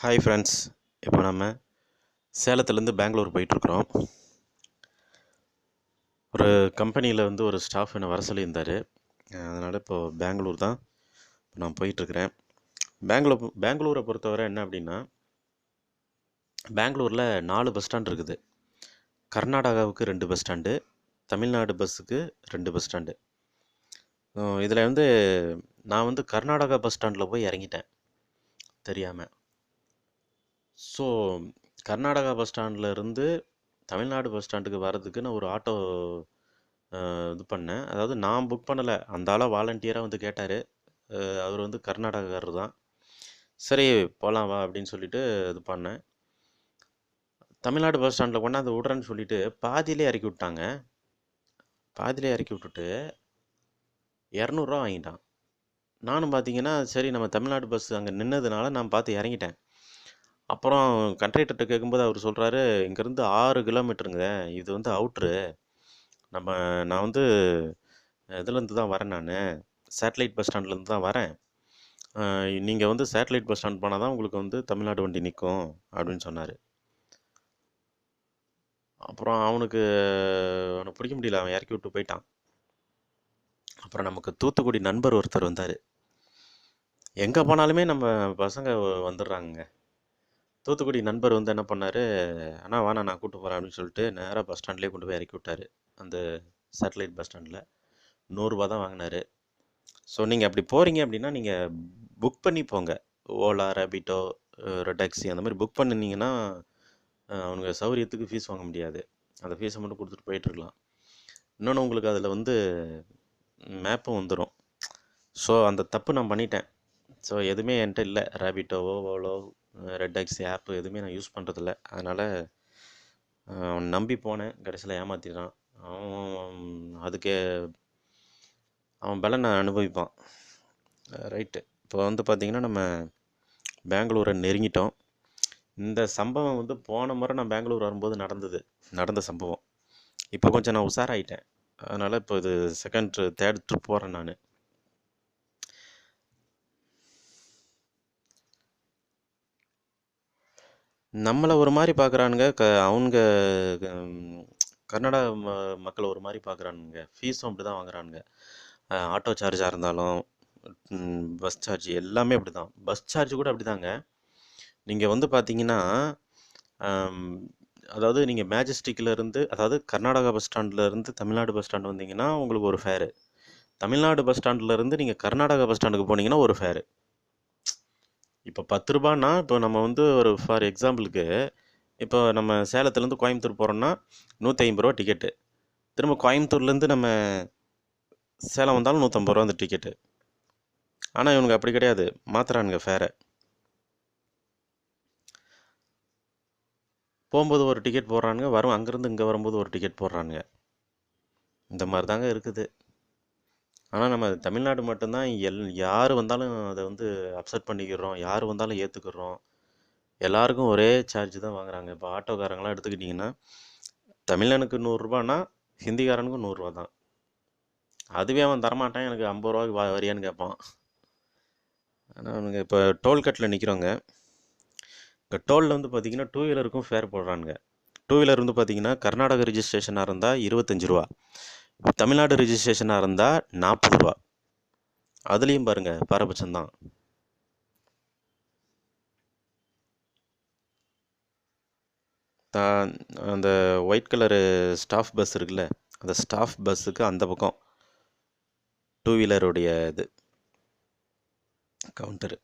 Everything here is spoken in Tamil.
ஹாய் ஃப்ரெண்ட்ஸ் இப்போ நம்ம சேலத்துலேருந்து பெங்களூர் போயிட்டுருக்குறோம். ஒரு கம்பெனியில் வந்து ஒரு ஸ்டாஃப் என்னை வர சொல்லியிருந்தார். அதனால் இப்போது பெங்களூர் தான் இப்போ நான் போயிட்டுருக்கிறேன். பெங்களூர் பெங்களூரை பொறுத்தவரை என்ன அப்படின்னா பெங்களூரில் நாலு பஸ் ஸ்டாண்ட் இருக்குது. கர்நாடகாவுக்கு ரெண்டு பஸ் ஸ்டாண்டு தமிழ்நாடு பஸ்ஸுக்கு ரெண்டு பஸ் ஸ்டாண்டு இதில் வந்து நான் வந்து கர்நாடகா பஸ் ஸ்டாண்டில் போய் இறங்கிட்டேன். தெரியாமல் ஸோ கர்நாடகா பஸ் ஸ்டாண்டில் இருந்து தமிழ்நாடு பஸ் ஸ்டாண்டுக்கு வர்றதுக்கு நான் ஒரு ஆட்டோ இது பண்ணேன். அதாவது நான் புக் பண்ணலை. அந்த ஆளாக வாலண்டியராக வந்து கேட்டார். அவர் வந்து கர்நாடகாக்காரர் தான். சரி போகலாம் வா அப்படின்னு சொல்லிட்டு இது பண்ணேன். தமிழ்நாடு பஸ் ஸ்டாண்டில் கொண்டாந்து விட்றேன்னு சொல்லிட்டு பாதியிலே இறக்கி விட்டாங்க. பாதியிலே இறக்கி விட்டுட்டு இரநூறுவா வாங்கிட்டான். நானும் பார்த்தீங்கன்னா சரி நம்ம தமிழ்நாடு பஸ் அங்கே நின்னதுனால நான் பார்த்து இறங்கிட்டேன். அப்புறம் கண்ட்ரக்டர்கிட்ட கேட்கும்போது அவர் சொல்கிறாரு இங்கேருந்து ஆறு கிலோமீட்டருங்க. இது வந்து அவுட்ரு. நம்ம நான் வந்து இதுலேருந்து தான் வரேன் நான். சேட்டலைட் பஸ் ஸ்டாண்ட்லேருந்து தான் வரேன். நீங்கள் வந்து சேட்டலைட் பஸ் ஸ்டாண்ட் போனால் தான் உங்களுக்கு வந்து தமிழ்நாடு வண்டி நிற்கும் அப்படின்னு சொன்னார். அப்புறம் அவனுக்கு அவனை பிடிக்க முடியல. அவன் இறக்கி விட்டு போயிட்டான். அப்புறம் நமக்கு தூத்துக்குடி நண்பர் ஒருத்தர் வந்தார். எங்கே போனாலுமே நம்ம பசங்க வந்துடுறாங்க தூத்துக்குடி நண்பர் வந்து என்ன பண்ணார் அண்ணா வாண்ணா நான் கூப்பிட்டு போகிறேன் அப்படின்னு சொல்லிட்டு நேராக பஸ் ஸ்டாண்ட்லேயே கொண்டு போய் இறக்கி விட்டார். அந்த சேட்டலைட் பஸ் ஸ்டாண்டில் நூறுரூவா தான் வாங்கினார். ஸோ நீங்கள் அப்படி போகிறீங்க அப்படின்னா நீங்கள் புக் பண்ணி போங்க. ஓலா ரேபிட்டோ டாக்ஸி அந்த மாதிரி புக் பண்ணினீங்கன்னா அவனுங்க சௌரியத்துக்கு ஃபீஸ் வாங்க முடியாது. அந்த ஃபீஸை மட்டும் கொடுத்துட்டு போயிட்டுருக்கலாம் இன்னொன்று உங்களுக்கு அதில் வந்து மேப்பும் வந்துடும் ஸோ அந்த தப்பு நான் பண்ணிட்டேன். ஸோ எதுவுமே என்கிட்ட இல்லை. ரேபிட்டோவோ ஓலோ ரெட் டாக்ஸி ஆப்பு எதுவுமே நான் யூஸ் பண்ணுறதில்ல அதனால் அவன் நம்பி போனேன். கடைசியில் ஏமாற்றிடுறான் அவன் அதுக்கு அவன் பலனை அனுபவிப்பான். ரைட்டு இப்போ வந்து பார்த்திங்கன்னா நம்ம பெங்களூரை நெருங்கிட்டோம். இந்த சம்பவம் வந்து போன முறை நான் பெங்களூர் வரும்போது நடந்தது. நடந்த சம்பவம். இப்போ கொஞ்சம் நான் உஷாராயிட்டேன். அதனால் இப்போ இது செகண்ட் தேர்ட் ட்ரிப் போகிறேன் நான். நம்மளை ஒரு மாதிரி பார்க்குறானுங்க க அவங்க கன்னடா ம மக்களை ஒரு மாதிரி பார்க்குறானுங்க ஃபீஸும் அப்படி தான் வாங்குறானுங்க ஆட்டோ சார்ஜாக இருந்தாலும் பஸ் சார்ஜ் எல்லாமே அப்படி தான் பஸ் சார்ஜ் கூட அப்படி தாங்க நீங்கள் வந்து பார்த்தீங்கன்னா அதாவது நீங்கள் மேஜஸ்டிக்கில் இருந்து அதாவது கர்நாடகா பஸ் ஸ்டாண்ட்லேருந்து தமிழ்நாடு பஸ் ஸ்டாண்ட் வந்தீங்கன்னா உங்களுக்கு ஒரு ஃபேரு தமிழ்நாடு பஸ் ஸ்டாண்ட்லேருந்து நீங்கள் கர்நாடகா பஸ் ஸ்டாண்டுக்கு போனீங்கன்னா ஒரு ஃபேரு இப்போ பத்து ரூபான்னா இப்போ நம்ம வந்து ஒரு ஃபார் எக்ஸாம்பிளுக்கு இப்போ நம்ம சேலத்துலேருந்து கோயம்புத்தூர் போகிறோன்னா நூற்றி ஐம்பது ரூபா டிக்கெட்டு திரும்ப கோயம்புத்தூர்லேருந்து நம்ம சேலம் வந்தாலும் நூற்றம்பது ரூபா அந்த டிக்கெட்டு ஆனால் இவனுக்கு அப்படி கிடையாது. மாத்திரானுங்க ஃபேரை போகும்போது ஒரு டிக்கெட் போடுறானுங்க வரும் அங்கேருந்து இங்கே வரும்போது ஒரு டிக்கெட் போடுறானுங்க. இந்த மாதிரி தாங்க இருக்குது. ஆனால் நம்ம தமிழ்நாடு மட்டும்தான் எல் யார் வந்தாலும் அதை வந்து அப்செட் பண்ணிக்கிறோம் யார் வந்தாலும் ஏற்றுக்கிறோம் எல்லாருக்கும் ஒரே சார்ஜ் தான் வாங்குறாங்க. இப்போ ஆட்டோக்காரங்களாம் எடுத்துக்கிட்டிங்கன்னா தமிழனுக்கு நூறுரூபானா ஹிந்திக்காரனுக்கும் நூறுரூவா தான். அதுவே அவன் தரமாட்டான் எனக்கு ஐம்பது ரூபாய்க்கு வா வரியான்னு கேட்பான். ஆனால் அவனுங்க இப்போ டோல்கட்டில் நிற்கிறோங்க இப்போ டோலில் வந்து பார்த்திங்கன்னா டூ வீலருக்கும் ஃபேர் போடுறானுங்க. டூ வீலர் வந்து பார்த்திங்கன்னா கர்நாடக ரிஜிஸ்ட்ரேஷனாக இருந்தால் இருபத்தஞ்சி ரூபா. தமிழ்நாடு ரிஜிஸ்ட்ரேஷனாக இருந்தால் நாற்பது ரூபா. அதுலேயும் பாருங்கள் பாரபட்சம்தான். அந்த ஒயிட் கலரு ஸ்டாஃப் பஸ் இருக்குல்ல அந்த ஸ்டாஃப் பஸ்ஸுக்கு அந்த பக்கம் டூ வீலருடைய இது கவுண்டரு